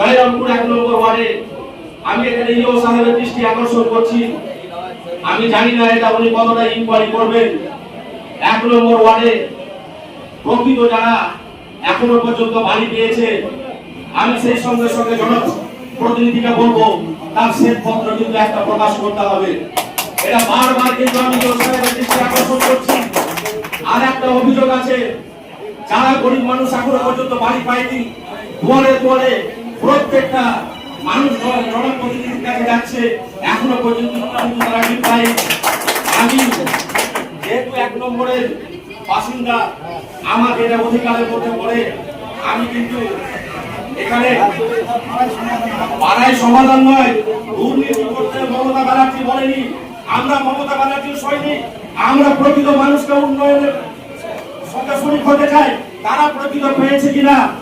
জয়রামপুর এক নম্বর ওয়ার্ডে আমি এখানে ইও সাহেবের দৃষ্টি আকর্ষণ করছি। আমি জানি না এটা উনি কতটা ইনকোয়ারি করবেন। এক নম্বর ওয়ার্ডে প্রকৃত যারা এখনও পর্যন্ত বাড়ি পেয়েছে আমি সেই সঙ্গে সঙ্গে জন প্রতিনিধিকে বলব, তার শ্বেতপত্র কিন্তু একটা প্রকাশ করতে হবে। এটা বারবার কিন্তু আমি দৃষ্টি আকর্ষণ করছি। আর একটা অভিযোগ আছে, যারা গরিব মানুষ এখনও পর্যন্ত বাড়ি পায়নি, দুয়ারে দুয়ারে প্রত্যেকটা মানুষ জন- জনপ্রতিনিধির কাছে যাচ্ছে। এখনও পর্যন্ত তারা ঠিক পায় আমি যেহেতু এক নম্বরের বাসিন্দা আমার এটা অধিকারের মধ্যে পড়ে। আমি কিন্তু এখানে পাড়ায় সমাধান নয়, দুর্নীতি করতে মমতা ব্যানার্জি বলেনি। আমরা মমতা ব্যানার্জির সৈনিক। আমরা প্রকৃত মানুষকে উন্নয়নের সঙ্গে শরিক হতে চাই। তারা প্রকৃত পেয়েছে কিনা?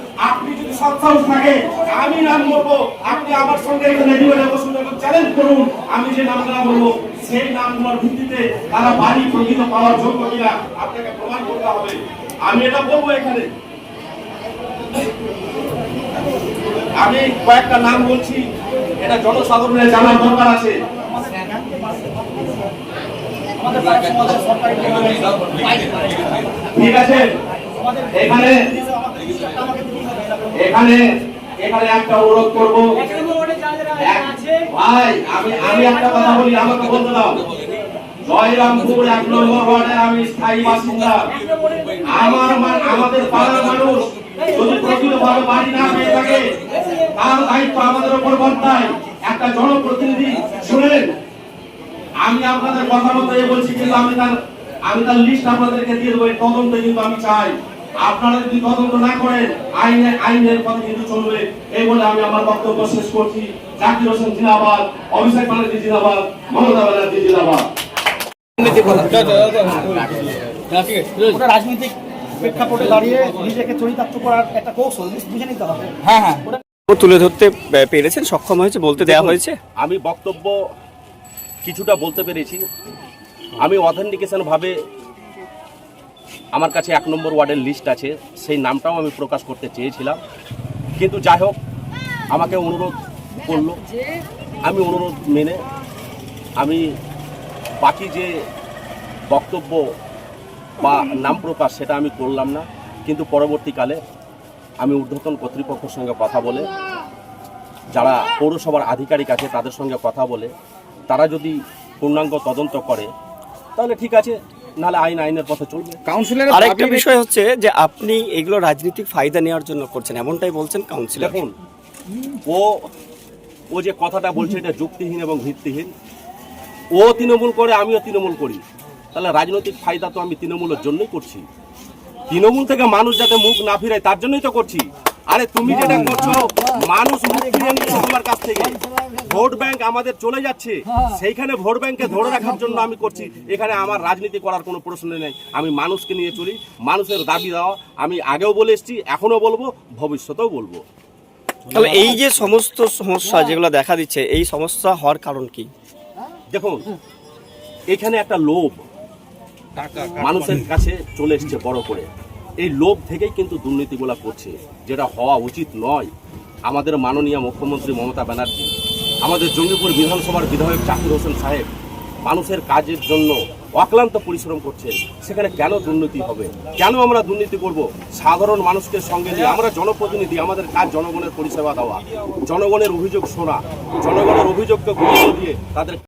সৎসাহস থাকে, আমি নাম বলব, আপনি আমার সঙ্গে এখানে ডিবেটে বসুন এবং চ্যালেঞ্জ করুন, আমি যে নামগুলো বলব, সেই নামগুলোর ভিত্তিতে তারা বাড়ি প্রকৃত পাওয়ার যোগ্য কিনা আপনাকে প্রমাণ করতে হবে। আমি এটা বলব এখানে। আমি কয়েকটা নাম বলছি, এটা জনসাধারণের জানার দরকার আছে। ঠিক আছে? এখানে এখানে এখানে একটা অনুরোধ করব। ভাই আমি আমি একটা কথা বলি আমাকে বলতে দাও। জয়রামপুর এক নম্বর ওয়ার্ডে আমি স্থায়ী বাসিন্দা। আমার আমাদের পাড়ার মানুষ যদি প্রকৃতভাবে বাড়ি না পেয়ে থাকে তার দায়িত্ব আমাদের উপর বর্তায়। একটা জনপ্রতিনিধি শুনেন? আমি আপনাদের কথা মতো বলছি কিন্তু আমি তার আমি তার লিস্ট আপনাদেরকে দিয়ে দেবো তদন্ত কিন্তু আমি চাই। আপনারা যদি তদন্ত না করেন আইনে আইনের পথে কিন্তু চলবে। এই বলে আমি আমার বক্তব্য শেষ করছি। জাকির হোসেন জিন্দাবাদ অভিষেক ব্যানার্জি জিন্দাবাদ মমতা ব্যানার্জি জিন্দাবাদ। রাজনৈতিক প্রেক্ষাপটে দাঁড়িয়ে নিজেকে চরিতার্থ করার একটা কৌশল বুঝে নিতে হবে। হ্যাঁ হ্যাঁ। তুলে ধরতে পেরেছেন? সক্ষম হয়েছে? বলতে দেওয়া হয়েছে? আমি বক্তব্য কিছুটা বলতে পেরেছি। আমি অথেন্টিকেশন ভাবে আমার কাছে এক নম্বর ওয়ার্ডের লিস্ট আছে, সেই নামটাও আমি প্রকাশ করতে চেয়েছিলাম। কিন্তু যাই হোক, আমাকে অনুরোধ করল। আমি অনুরোধ মেনে, আমি বাকি যে বক্তব্য বা নাম প্রকাশ সেটা আমি করলাম না। কিন্তু পরবর্তীকালে আমি ঊর্ধ্বতন কর্তৃপক্ষের সঙ্গে কথা বলে, যারা পৌরসভার আধিকারিক আছে তাদের সঙ্গে কথা বলে, তারা যদি পূর্ণাঙ্গ তদন্ত করে, তাহলে ঠিক আছে। নাহলে আইন আইনের পথে চলবে। কাউন্সিলর আরেকটা বিষয় হচ্ছে যে আপনি এগুলো রাজনৈতিক ফায়দা নেওয়ার জন্য করছেন এমনটাই বলছেন কাউন্সিলর দেখুন ও ও যে কথাটা বলছে এটা যুক্তিহীন এবং ভিত্তিহীন। ও তৃণমূল করে আমিও তৃণমূল করি। তাহলে রাজনৈতিক ফায়দা তো আমি তৃণমূলের জন্যই করছি। তৃণমূল থেকে মানুষ যাতে মুখ না ফিরায় তার জন্যই তো করছি। আরে তুমি যেটা করছ মানুষ ফিরিয়ে নিচ্ছে তোমার কাছ থেকে। ভোট ব্যাংক আমাদের চলে যাচ্ছে। সেইখানে ভোট ব্যাংকে ধরে রাখার জন্য আমি করছি। এখানে আমার রাজনীতি করার কোনো প্রশ্ন নেই। আমি মানুষকে নিয়ে চলি। মানুষের দাবি দেওয়া। আমি আগেও বলে এসেছি এখনও বলব ভবিষ্যতেও বলব। তাহলে এই যে সমস্ত সমস্যা যেগুলো দেখা দিচ্ছে এই সমস্যা হওয়ার কারণ কি? দেখুন এখানে একটা লোভ মানুষের কাছে চলে এসছে বড় করে। এই লোভ থেকেই কিন্তু দুর্নীতিগুলো করছে, যেটা হওয়া উচিত নয়। আমাদের মাননীয় মুখ্যমন্ত্রী মমতা ব্যানার্জি, আমাদের জঙ্গিপুর বিধানসভার বিধায়ক জাকির হোসেন সাহেব মানুষের কাজের জন্য অক্লান্ত পরিশ্রম করছেন, সেখানে কেন দুর্নীতি হবে? কেন আমরা দুর্নীতি করব? সাধারণ মানুষকে সঙ্গে নিয়ে, আমরা জনপ্রতিনিধি, আমাদের কাজ জনগণের পরিষেবা দেওয়া, জনগণের অভিযোগ শোনা, জনগণের অভিযোগকে গুরুত্ব দিয়ে তাদের